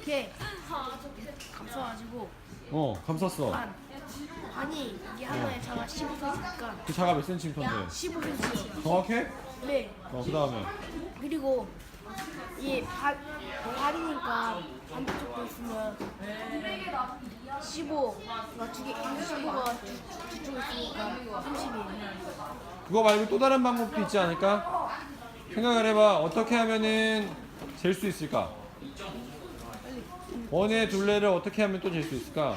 이게 감싸가지고 어 감쌌어 반 반이 이게 하나에 자가 15cm니까 그 자가 몇 센티미터인데 15cm. 정확해? 네. 어 그 다음에 그리고 이게 반 반이니까 반대쪽도 있으면 15. 그러니까 두개 15가 뒤쪽에 있으니까 30이에요. 그거 말고 또 다른 방법도 있지 않을까? 생각을 해봐 어떻게 하면은 잴 수 있을까? 원의 둘레를 어떻게 하면 또 잴 수 있을까?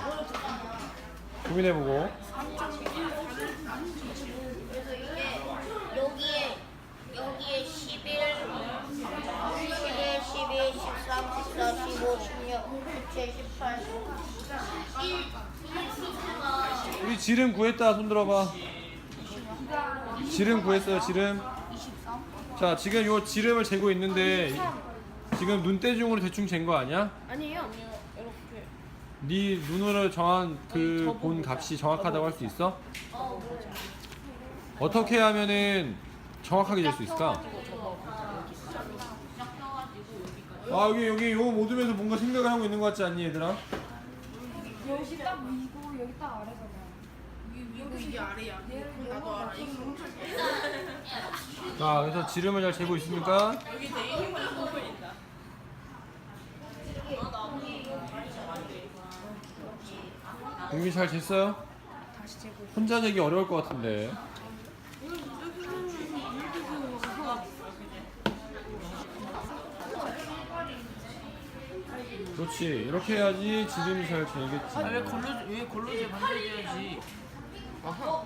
고민해보고 그래서 이게 여기에 여기에 11, 11, 12, 13, 14, 15, 16, 17, 18, 1, 우리 지름 구했다 손 들어봐 지름 구했어요 지름 자 지금 요 지름을 재고 있는데 지금 눈대중으로 대충 잰 거 아니야? 아니에요. 네 눈으로 정한 그본 값이 정확하다고 할 수 있어? 어떻게 하면은 정확하게 잴 수 있을까? 아 여기 여기 요 모둠에서 뭔가 생각을 하고 있는 것 같지 않니 얘들아? 여기 딱 위고 여기 딱 아래잖아. 자 그래서 지름을 잘 재고 있습니까? 여기 유미 잘 쟀어요? 혼자 재기 어려울 것 같은데. 그렇지. 이렇게 해야지 지름이 잘 재겠지. 아, 왜 걸로 왜 걸로지 만들어야지. 아하.